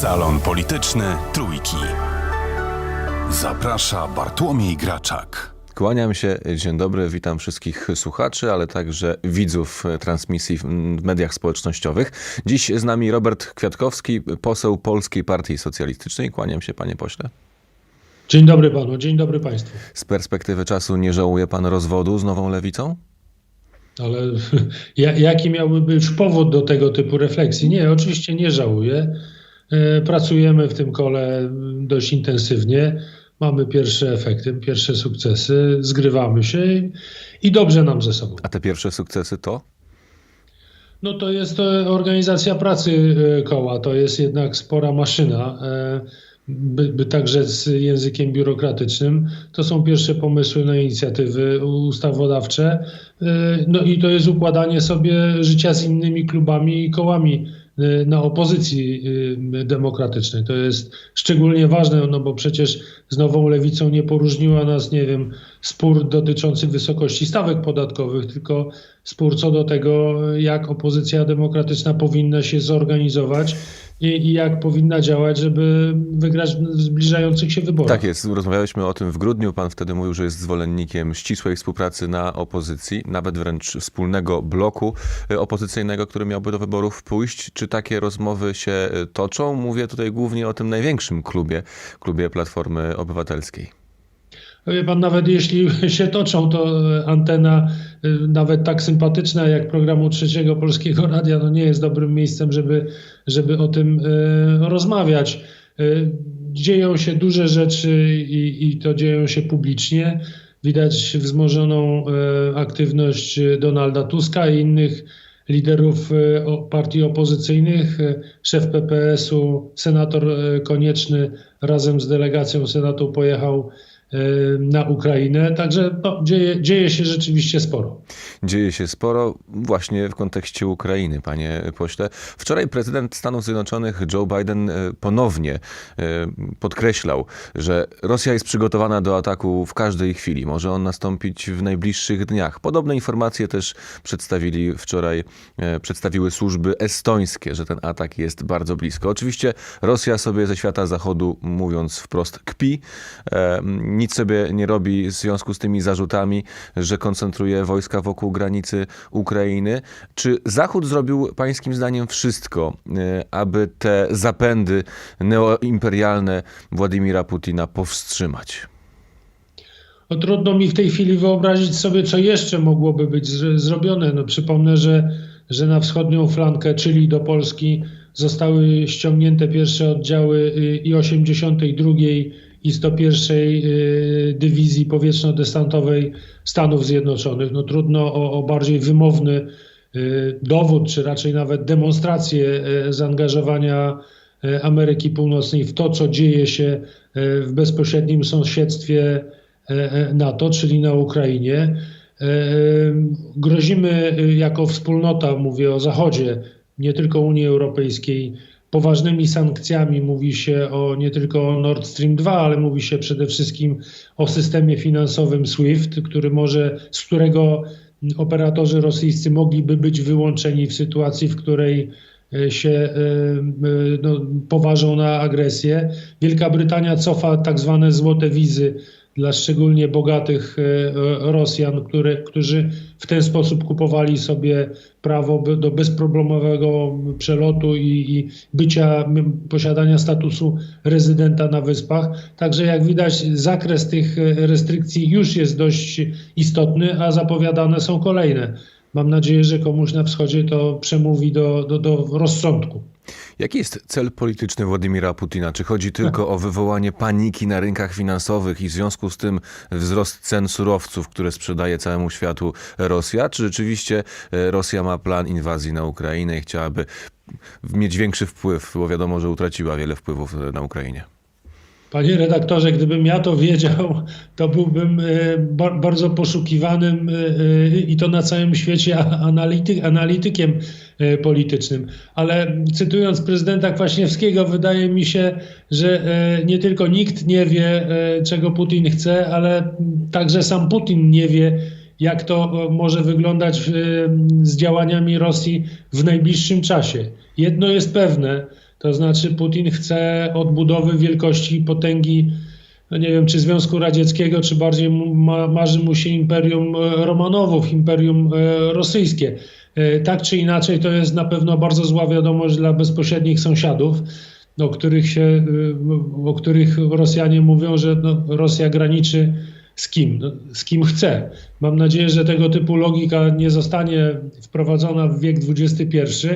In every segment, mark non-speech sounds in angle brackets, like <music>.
Salon Polityczny Trójki. Zaprasza Bartłomiej Graczak. Kłaniam się, dzień dobry, witam wszystkich słuchaczy, ale także widzów transmisji w mediach społecznościowych. Dziś z nami Robert Kwiatkowski, poseł Polskiej Partii Socjalistycznej. Kłaniam się, panie pośle. Dzień dobry panu, dzień dobry państwu. Z perspektywy czasu nie żałuje pan rozwodu z nową lewicą? Ale <laughs> ja- jaki miałby być powód do tego typu refleksji? Nie, oczywiście nie żałuję. E, Pracujemy w tym kole dość intensywnie. Mamy pierwsze efekty, pierwsze sukcesy, zgrywamy się i- dobrze nam ze sobą. A te pierwsze sukcesy to? No to jest e, organizacja pracy e, koła, to jest jednak spora maszyna, by, by także z językiem biurokratycznym. To są pierwsze pomysły na inicjatywy ustawodawcze. No i to jest układanie sobie życia z innymi klubami i kołami na opozycji e, demokratycznej. To jest szczególnie ważne, no bo przecież z nową lewicą nie poróżniła nas, nie wiem, spór dotyczący wysokości stawek podatkowych, tylko spór co do tego, jak opozycja demokratyczna powinna się zorganizować i, i jak powinna działać, żeby wygrać w zbliżających się wyborach. Tak jest, rozmawialiśmy o tym w grudniu. Pan wtedy mówił, że jest zwolennikiem ścisłej współpracy na opozycji, nawet wręcz wspólnego bloku y, opozycyjnego, który miałby do wyborów pójść. Czy takie rozmowy się y, toczą? Mówię tutaj głównie o tym największym klubie, klubie Platformy Obywatelskiej. Wie pan, nawet jeśli <laughs> się toczą, to antena, y, nawet tak sympatyczna jak programu Trzeciego Polskiego Radia, no nie jest dobrym miejscem, żeby, żeby o tym y, rozmawiać. Dzieją się duże rzeczy i, i to dzieją się publicznie. Widać wzmożoną aktywność Donalda Tuska i innych liderów partii opozycyjnych. Szef PPS-u, senator Konieczny razem z delegacją Senatu pojechał na Ukrainę. Także no, dzieje, dzieje się rzeczywiście sporo. Dzieje się sporo właśnie w kontekście Ukrainy, panie pośle. Wczoraj prezydent Stanów Zjednoczonych Joe Biden e, ponownie e, podkreślał, że Rosja jest przygotowana do ataku w każdej chwili. Może on nastąpić w najbliższych dniach. Podobne informacje też przedstawili wczoraj, przedstawiły służby estońskie, że ten atak jest bardzo blisko. Oczywiście Rosja sobie ze świata zachodu, mówiąc wprost, kpi. E, Nic sobie nie robi w związku z tymi zarzutami, że koncentruje wojska wokół granicy Ukrainy. Czy Zachód zrobił pańskim zdaniem wszystko, e, aby te zapędy neoimperialne Władimira Putina powstrzymać? No, trudno mi w tej chwili wyobrazić sobie, co jeszcze mogłoby być zr- zrobione. No, przypomnę, że, że na wschodnią flankę, czyli do Polski, zostały ściągnięte pierwsze oddziały y, i 82 i 101 y, Dywizji Powietrzno-Desantowej Stanów Zjednoczonych. No, trudno o, o bardziej wymowny y, dowód, czy raczej nawet demonstrację y, zaangażowania Ameryki Północnej w to, co dzieje się w bezpośrednim sąsiedztwie NATO, czyli na Ukrainie. Grozimy jako wspólnota, mówię o Zachodzie, nie tylko Unii Europejskiej, poważnymi sankcjami. Mówi się o nie tylko o Nord Stream 2, ale mówi się przede wszystkim o systemie finansowym SWIFT, który może, z którego operatorzy rosyjscy mogliby być wyłączeni w sytuacji, w której e, się e, e, no, poważą na agresję. Wielka Brytania cofa tak zwane złote wizy dla szczególnie bogatych e, Rosjan, które, którzy w ten sposób kupowali sobie prawo do bezproblemowego przelotu i, i bycia, posiadania statusu rezydenta na wyspach. Także jak widać zakres tych e, restrykcji już jest dość istotny, a zapowiadane są kolejne. Mam nadzieję, że komuś na wschodzie to przemówi do, do, do rozsądku. Jaki jest cel polityczny Władimira Putina? Czy chodzi tylko o wywołanie paniki na rynkach finansowych i w związku z tym wzrost cen surowców, które sprzedaje całemu światu Rosja? Czy rzeczywiście e, Rosja ma plan inwazji na Ukrainę i chciałaby mieć większy wpływ, bo wiadomo, że utraciła wiele wpływów e, na Ukrainie? Panie redaktorze, gdybym ja to wiedział, to byłbym e, ba- bardzo poszukiwanym e, e, i to na całym świecie analityk, analitykiem politycznym. Ale cytując prezydenta Kwaśniewskiego, wydaje mi się, że nie tylko nikt nie wie, czego Putin chce, ale także sam Putin nie wie, jak to może wyglądać z działaniami Rosji w najbliższym czasie. Jedno jest pewne, To znaczy Putin chce odbudowy wielkości i potęgi, no nie wiem, czy Związku Radzieckiego, czy bardziej ma, marzy mu się Imperium e, Romanowów, Imperium e, Rosyjskie. E, Tak czy inaczej, to jest na pewno bardzo zła wiadomość dla bezpośrednich sąsiadów, o których, się, o których Rosjanie mówią, że no, Rosja graniczy z kim? No, z kim chce. Mam nadzieję, że tego typu logika nie zostanie wprowadzona w wiek XXI,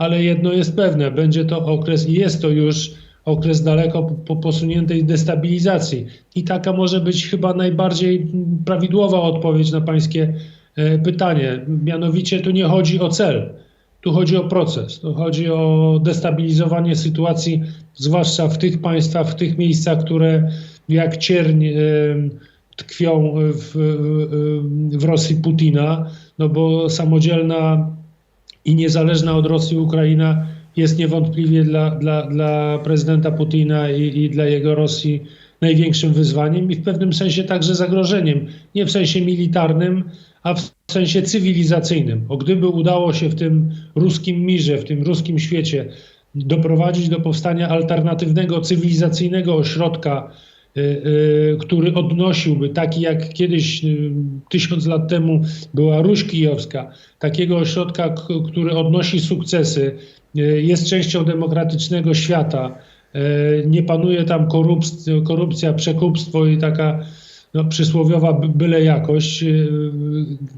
ale jedno jest pewne, będzie to okres i jest to już okres daleko po- po posuniętej destabilizacji. I taka może być chyba najbardziej prawidłowa odpowiedź na pańskie e, pytanie. Mianowicie tu nie chodzi o cel, tu chodzi o proces, tu chodzi o destabilizowanie sytuacji, zwłaszcza w tych państwach, w tych miejscach, które jak cierń e, tkwią w, w Rosji Putina, no bo samodzielna i niezależna od Rosji Ukraina jest niewątpliwie dla, dla, dla prezydenta Putina i, i dla jego Rosji największym wyzwaniem i w pewnym sensie także zagrożeniem. Nie w sensie militarnym, a w sensie cywilizacyjnym. Bo gdyby udało się w tym ruskim mirze, w tym ruskim świecie doprowadzić do powstania alternatywnego, cywilizacyjnego ośrodka, który odnosiłby, taki jak kiedyś y, tysiąc lat temu była Ruś Kijowska, takiego ośrodka, który odnosi sukcesy, y, jest częścią demokratycznego świata, y, nie panuje tam korupcja, korupcja przekupstwo i taka no, przysłowiowa by- byle jakość, yy,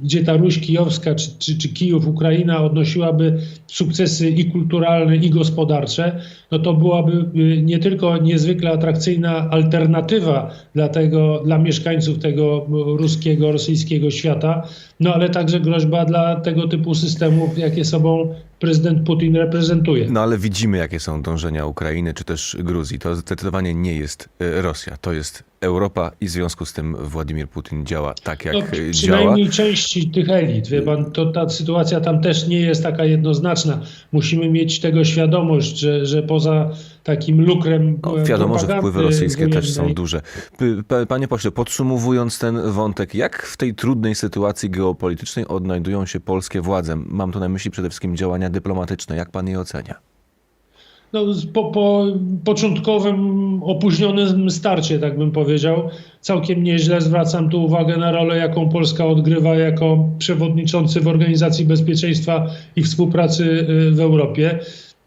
gdzie ta Ruś Kijowska czy, czy, czy Kijów, Ukraina odnosiłaby sukcesy i kulturalne, i gospodarcze, no to byłaby yy, nie tylko niezwykle atrakcyjna alternatywa dla, tego, dla mieszkańców tego yy, ruskiego, rosyjskiego świata, no ale także groźba dla tego typu systemów, jakie sobą prezydent Putin reprezentuje. No ale widzimy, jakie są dążenia Ukrainy czy też Gruzji. To zdecydowanie nie jest e, Rosja, to jest Europa i w związku z tym Władimir Putin działa tak, jak No, e, działa. przynajmniej części tych elit. Wie pan, to ta sytuacja tam też nie jest taka jednoznaczna. Musimy mieć tego świadomość, że, że poza takim lukrem No, wiadomo, że wpływy rosyjskie też są duże. Panie pośle, podsumowując ten wątek, jak w tej trudnej sytuacji geopolitycznej odnajdują się polskie władze? Mam tu na myśli przede wszystkim działania dyplomatyczne. Jak pan je ocenia? No, po, po początkowym, opóźnionym starcie, tak bym powiedział, całkiem nieźle. Zwracam tu uwagę na rolę, jaką Polska odgrywa jako przewodniczący w Organizacji Bezpieczeństwa i Współpracy y, w Europie.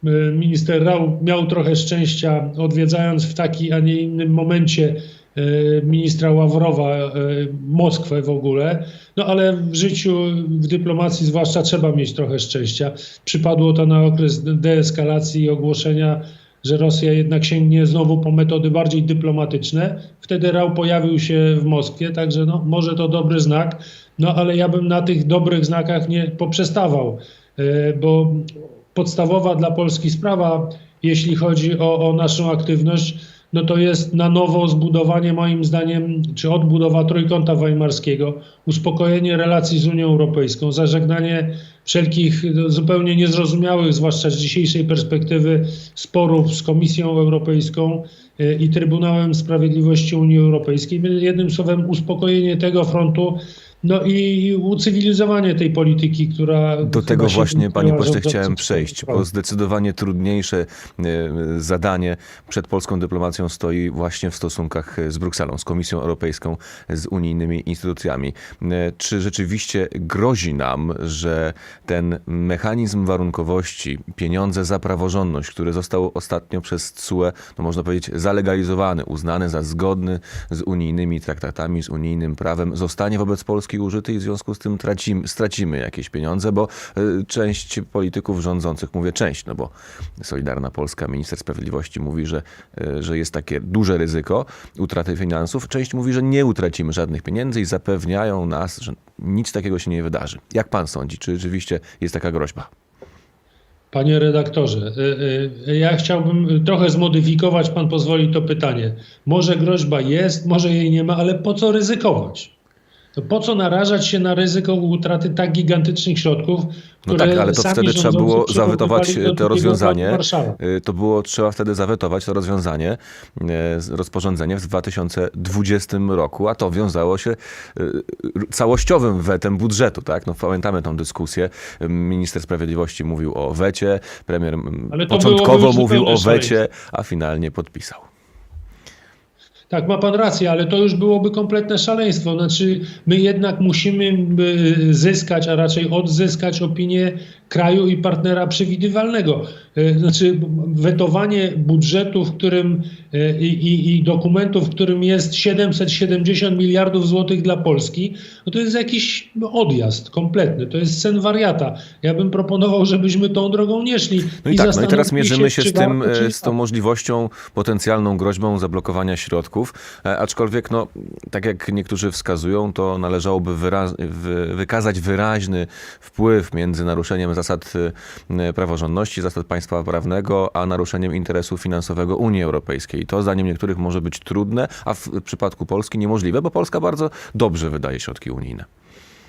Y, Minister Rau miał trochę szczęścia, odwiedzając w taki, a nie innym momencie y, ministra Ławrowa y, Moskwę w ogóle. No ale w życiu, w dyplomacji zwłaszcza trzeba mieć trochę szczęścia. Przypadło to na okres de- deeskalacji i ogłoszenia, że Rosja jednak sięgnie znowu po metody bardziej dyplomatyczne. Wtedy Rał pojawił się w Moskwie, także no, może to dobry znak, no ale ja bym na tych dobrych znakach nie poprzestawał, e, bo podstawowa dla Polski sprawa, jeśli chodzi o, o naszą aktywność, no to jest na nowo zbudowanie moim zdaniem, czy odbudowa trójkąta weimarskiego, uspokojenie relacji z Unią Europejską, zażegnanie wszelkich zupełnie niezrozumiałych, zwłaszcza z dzisiejszej perspektywy, sporów z Komisją Europejską y, i Trybunałem Sprawiedliwości Unii Europejskiej. Jednym słowem uspokojenie tego frontu, no i ucywilizowanie tej polityki, która... Do tego właśnie, panie pośle, chciałem przejść, bo zdecydowanie trudniejsze e, zadanie przed polską dyplomacją stoi właśnie w stosunkach z Brukselą, z Komisją Europejską, z unijnymi instytucjami. E, Czy rzeczywiście grozi nam, że ten mechanizm warunkowości, pieniądze za praworządność, który został ostatnio przez CUE, no można powiedzieć, zalegalizowany, uznany za zgodny z unijnymi traktatami, z unijnym prawem, zostanie wobec Polski użyty i w związku z tym tracimy, stracimy jakieś pieniądze, bo y, część polityków rządzących, mówię część, no bo Solidarna Polska, minister sprawiedliwości mówi, że, y, że jest takie duże ryzyko utraty finansów. Część mówi, że nie utracimy żadnych pieniędzy i zapewniają nas, że nic takiego się nie wydarzy. Jak pan sądzi, czy rzeczywiście jest taka groźba? Panie redaktorze, y, ja chciałbym trochę zmodyfikować, pan pozwoli to pytanie. Może groźba jest, może jej nie ma, ale po co ryzykować? To po co narażać się na ryzyko utraty tak gigantycznych środków, No tak, ale to wtedy trzeba było zawetować do to rozwiązanie. Y, To było trzeba wtedy zawetować to rozwiązanie, e, z- rozporządzenie w 2020 roku, a to wiązało się całościowym wetem budżetu, tak? No pamiętamy tą dyskusję. Minister Sprawiedliwości mówił o wecie, premier mm, początkowo mówił o wecie, a finalnie podpisał. Tak, ma pan rację, ale to już byłoby kompletne szaleństwo. Znaczy, my jednak musimy y, zyskać, a raczej odzyskać opinię kraju i partnera przewidywalnego. Y, Znaczy, wetowanie budżetu, w którym y, i, i, i dokumentu, w którym jest 770 miliardów złotych dla Polski, no to jest jakiś odjazd kompletny. To jest sen wariata. Ja bym proponował, żebyśmy tą drogą nie szli. No i tak, no i teraz mierzymy się z tym, warto, e, z tą możliwością, potencjalną groźbą zablokowania środków, E, aczkolwiek, no, tak jak niektórzy wskazują, to należałoby wyraz, wy, wykazać wyraźny wpływ między naruszeniem zasad e, praworządności, zasad państwa prawnego, a naruszeniem interesu finansowego Unii Europejskiej. To zdaniem niektórych może być trudne, a w przypadku Polski niemożliwe, bo Polska bardzo dobrze wydaje środki unijne.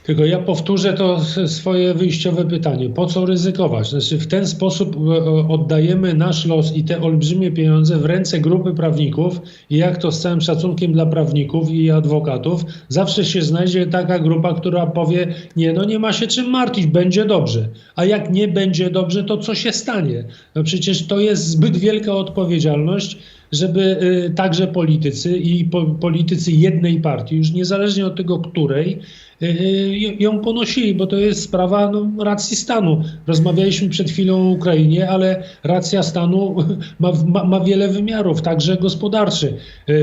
Tylko ja powtórzę to swoje wyjściowe pytanie. Po co ryzykować? Znaczy w ten sposób e, e, oddajemy nasz los i te olbrzymie pieniądze w ręce grupy prawników i jak to z całym szacunkiem dla prawników i adwokatów, zawsze się znajdzie taka grupa, która powie nie, no nie ma się czym martwić, będzie dobrze. A jak nie będzie dobrze, to co się stanie? No przecież to jest zbyt wielka odpowiedzialność, żeby y, także politycy i po, politycy jednej partii, już niezależnie od tego, której, y, y, ją ponosili, bo to jest sprawa no, racji stanu. Rozmawialiśmy przed chwilą o Ukrainie, ale racja stanu <laughs> ma, ma, ma wiele wymiarów, także gospodarczy.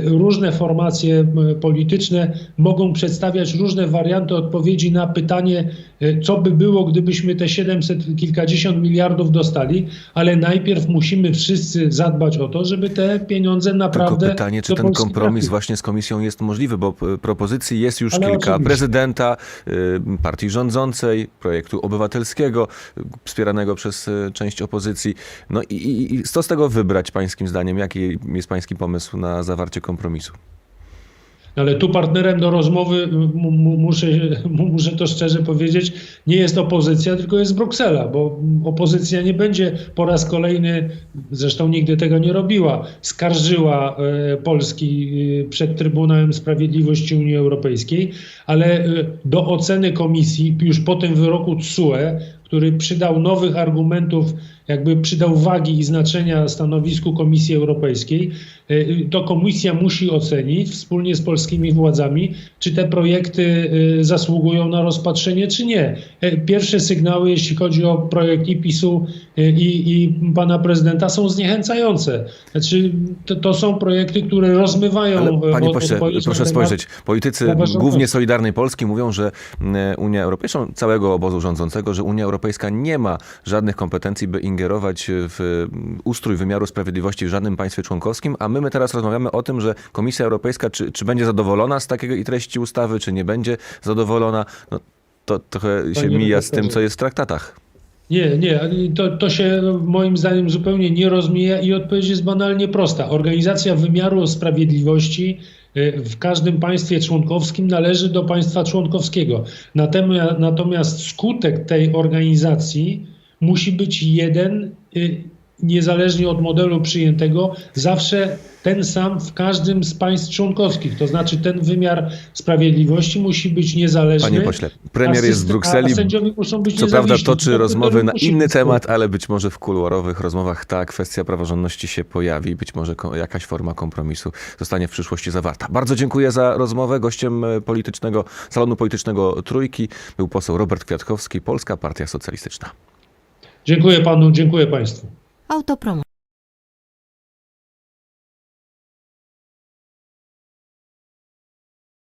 Różne formacje polityczne mogą przedstawiać różne warianty odpowiedzi na pytanie, co by było, gdybyśmy te 700 kilkadziesiąt miliardów dostali, ale najpierw musimy wszyscy zadbać o to, żeby te pieniądze naprawdę. Tylko pytanie, czy ten Polski kompromis właśnie z komisją jest możliwy, bo p- propozycji jest już Ale kilka. oczywiście. Prezydenta, y, partii rządzącej, projektu obywatelskiego, wspieranego przez część opozycji. No i, i, i co z tego wybrać pańskim zdaniem? Jaki jest pański pomysł na zawarcie kompromisu? Ale tu partnerem do rozmowy, m- muszę, <laughs> muszę to szczerze powiedzieć, nie jest opozycja, tylko jest Bruksela, bo opozycja nie będzie po raz kolejny, zresztą nigdy tego nie robiła, skarżyła e, Polski e, przed Trybunałem Sprawiedliwości Unii Europejskiej, ale e, do oceny komisji już po tym wyroku TSUE, który przydał nowych argumentów, jakby przydał wagi i znaczenia stanowisku Komisji Europejskiej, y, to komisja musi ocenić wspólnie z polskimi władzami, czy te projekty y, zasługują na rozpatrzenie, czy nie. E, Pierwsze sygnały, jeśli chodzi o projekt i PiSu y, i, i pana prezydenta, są zniechęcające. Znaczy, to, to są projekty, które rozmywają. Ale e, panie od- pośle, proszę spojrzeć. Politycy głównie Solidarnej Polski mówią, że mm, Unia Europejska, całego obozu rządzącego, że Unia Europejska nie ma żadnych kompetencji, by ingerować w mm, ustrój wymiaru sprawiedliwości w żadnym państwie członkowskim, a my, my teraz rozmawiamy o tym, że Komisja Europejska czy, czy będzie zadowolona z takiej treści ustawy, czy nie będzie zadowolona. No, to trochę się mija z tym, co jest w traktatach. Nie, nie, to, to się moim zdaniem zupełnie nie rozmija i odpowiedź jest banalnie prosta. Organizacja wymiaru sprawiedliwości y, w każdym państwie członkowskim należy do państwa członkowskiego. Natomiast, natomiast skutek tej organizacji musi być jeden, y, niezależnie od modelu przyjętego, zawsze ten sam w każdym z państw członkowskich. To znaczy ten wymiar sprawiedliwości musi być niezależny. Panie pośle, premier jest w Brukseli. Co prawda toczy rozmowy na inny temat, ale być może w kuluarowych rozmowach ta kwestia praworządności się pojawi. Być może jakaś forma kompromisu zostanie w przyszłości zawarta. Bardzo dziękuję za rozmowę. Gościem e, politycznego, salonu politycznego Trójki był poseł Robert Kwiatkowski, Polska Partia Socjalistyczna. Dziękuję panu, dziękuję państwu. Autopromo.